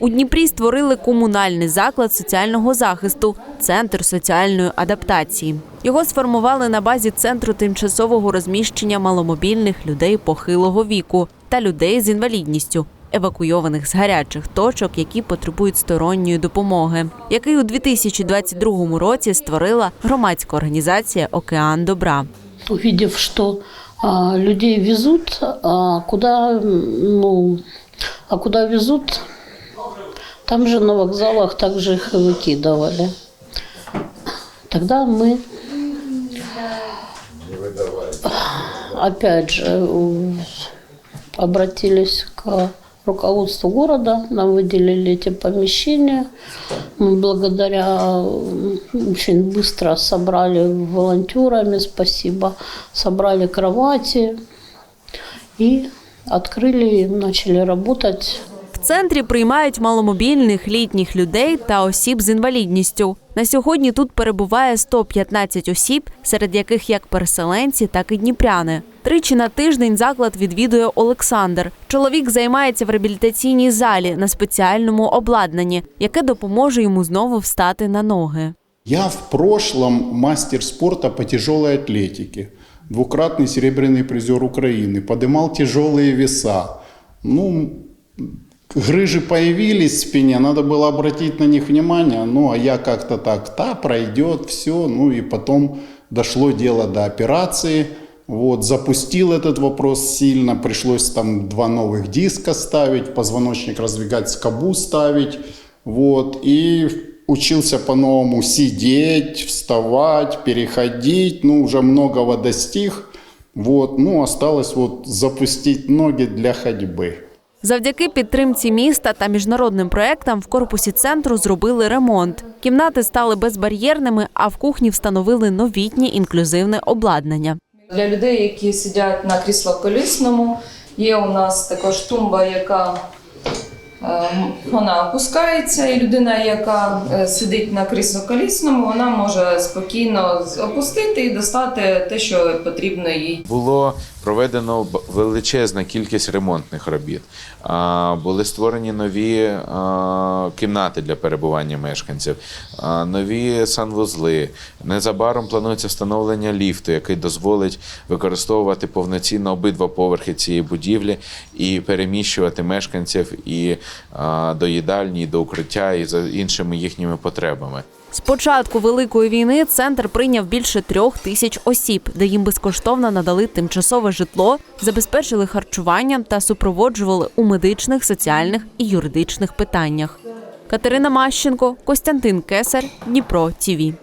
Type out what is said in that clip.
У Дніпрі створили комунальний заклад соціального захисту Центр соціальної адаптації. Його сформували на базі центру тимчасового розміщення маломобільних людей похилого віку та людей з інвалідністю, евакуйованих з гарячих точок, які потребують сторонньої допомоги, який у 2022 році створила громадська організація Океан Добра. увидев, а, людей везут, а куда, ну, а куда везут, там же на вокзалах также их выкидывали. Тогда мы опять же обратились к руководству города, нам выделили эти помещения. Мы благодаря очень быстро собрали волонтерами, спасибо, собрали кровати и открыли, начали работать центрі приймають маломобільних літніх людей та осіб з інвалідністю. На сьогодні тут перебуває 115 осіб, серед яких як переселенці, так і дніпряни. Тричі на тиждень заклад відвідує Олександр. Чоловік займається в реабілітаційній залі на спеціальному обладнанні, яке допоможе йому знову встати на ноги. Я в прошлом мастер спорта по тяжелой атлетике. Двукратный серебряный призер Украины. Подымал тяжелые веса. Ну, грыжи появились в спине, надо было обратить на них внимание. Ну, а я как-то так, та, пройдет, все. Ну, и потом дошло дело до операции. Вот, запустил этот вопрос сильно, пришлось там два новых диска ставить, позвоночник раздвигать, скобу ставить. Вот, и учился по-новому сидеть, вставать, переходить, ну, уже многого достиг. Вот, ну, осталось вот запустить ноги для ходьбы. Завдяки підтримці міста та міжнародним проектам в корпусі центру зробили ремонт. Кімнати стали безбар'єрними, а в кухні встановили новітнє інклюзивне обладнання. Для людей, які сидять на крісло-колісному, є у нас також тумба, яка вона опускається, і людина, яка е, сидить на крісло-колісному, вона може спокійно опустити і достати те, що потрібно їй. Було проведено величезна кількість ремонтних робіт. Були створені нові кімнати для перебування мешканців, нові санвузли. Незабаром планується встановлення ліфту, який дозволить використовувати повноцінно обидва поверхи цієї будівлі і переміщувати мешканців і до їдальні, до укриття, і за іншими їхніми потребами. З початку великої війни центр прийняв більше трьох тисяч осіб, де їм безкоштовно надали тимчасове житло, забезпечили харчуванням та супроводжували у медичних, соціальних і юридичних питаннях. Катерина Мащенко, Костянтин Кесар, Дніпро ТІВІ.